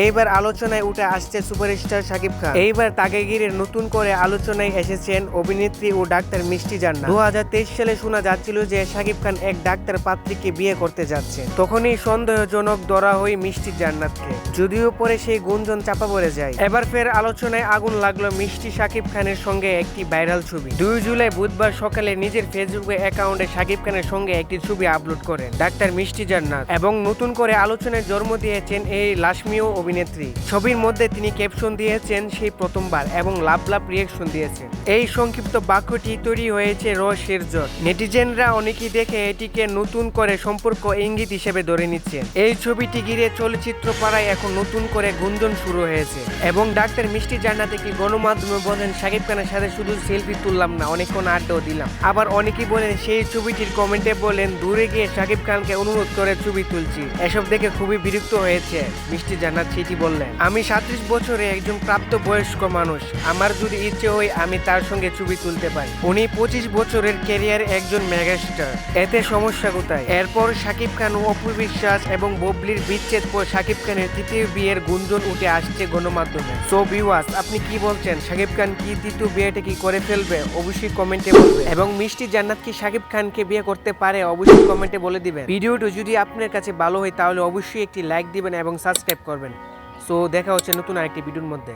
এইবার আলোচনায় উঠে আসছে সুপারস্টার শাকিব খান। এইবার তাকে ঘিরে নতুন করে আলোচনায় এসেছেন অভিনেত্রী ও ডাক্তার মিষ্টি জান্নাত। দু সালে শোনা যাচ্ছিল যে শাকিব খান এক ডাক্তার পাত্রীকে বিয়ে করতে যাচ্ছে। তখনই সন্দেহজনক ধরা হয় মিষ্টি জান্নাতকে। যদিও পরে সেই গুঞ্জন চাপা পড়ে যায়। এবার ফের আলোচনায় আগুন লাগল মিষ্টি শাকিব খানের সঙ্গে একটি ভাইরাল ছবি। দুই জুলাই বুধবার সকালে নিজের ফেসবুক অ্যাকাউন্টে শাকিব খানের সঙ্গে একটি ছবি আপলোড করেন ডাক্তার মিষ্টি জান্নাত এবং নতুন করে আলোচনায় জন্ম দিয়েছেন এই লাশমীয় অভিনেত্রী। ছবির মধ্যে তিনি ক্যাপশন দিয়েছেন সেই প্রথমবার এবং লাভ লাভ রিয়েকশন দিয়েছেন। এই সংক্ষিপ্ত বাক্যটি তৈরি হয়েছে রসের জট নেটিজেনরা অনেকেই দেখে এটিকে নতুন করে সম্পর্ক ইঙ্গিত হিসেবে ধরে নিচ্ছেন। এই ছবিটি ঘিরে চলচ্চিত্র পাড়ায় এখন নতুন করে গুঞ্জন শুরু হয়েছে এবং ডাক্তার মিষ্টি জান্নাতে থেকে গণমাধ্যমে বলেন শাকিব খানের সাথে শুধু সেলফি তুললাম না, অনেকক্ষণ আড্ডাও দিলাম। আবার অনেকেই বলেন, সেই ছবিটির কমেন্টে বলেন, দূরে গিয়ে শাকিব খানকে অনুরোধ করে ছবি তুলছি। এসব দেখে খুবই বিরক্ত হয়েছে মিষ্টি জান্নাত সেটি বললেন। আমি সাত্রিশ বছরে একজন প্রাপ্ত বয়স্ক মানুষ। আমার যদি ইচ্ছে হয়, আমি তার সঙ্গে ছবি তুলতে পারি। উনি পঁচিশ বছরের ক্যারিয়ার একজন মেগাস্টার। এতে সমস্যা কোথায়? এরপর শাকিব খান, অপু বিশ্বাস এবং ববলির বিচ্ছেদ পর শাকিব খানের তৃতীয় বিয়ের গুঞ্জন উঠে আসছে গণমাধ্যমে। সো ভিউয়ার্স আপনি কি বলছেন? শাকিব খান কি তৃতীয় বিয়েটা কি করে ফেলবে? অবশ্যই কমেন্টে বলবে এবং মিষ্টি জান্নাত কি শাকিব খানকে বিয়ে করতে পারে? অবশ্যই কমেন্টে বলে দিবেন। ভিডিওটি যদি আপনার কাছে ভালো হয়, তাহলে অবশ্যই একটি লাইক দিবেন এবং সাবস্ক্রাইব করবেন। সো দেখা হচ্ছে নতুন আরেকটি ভিডিওর মধ্যে।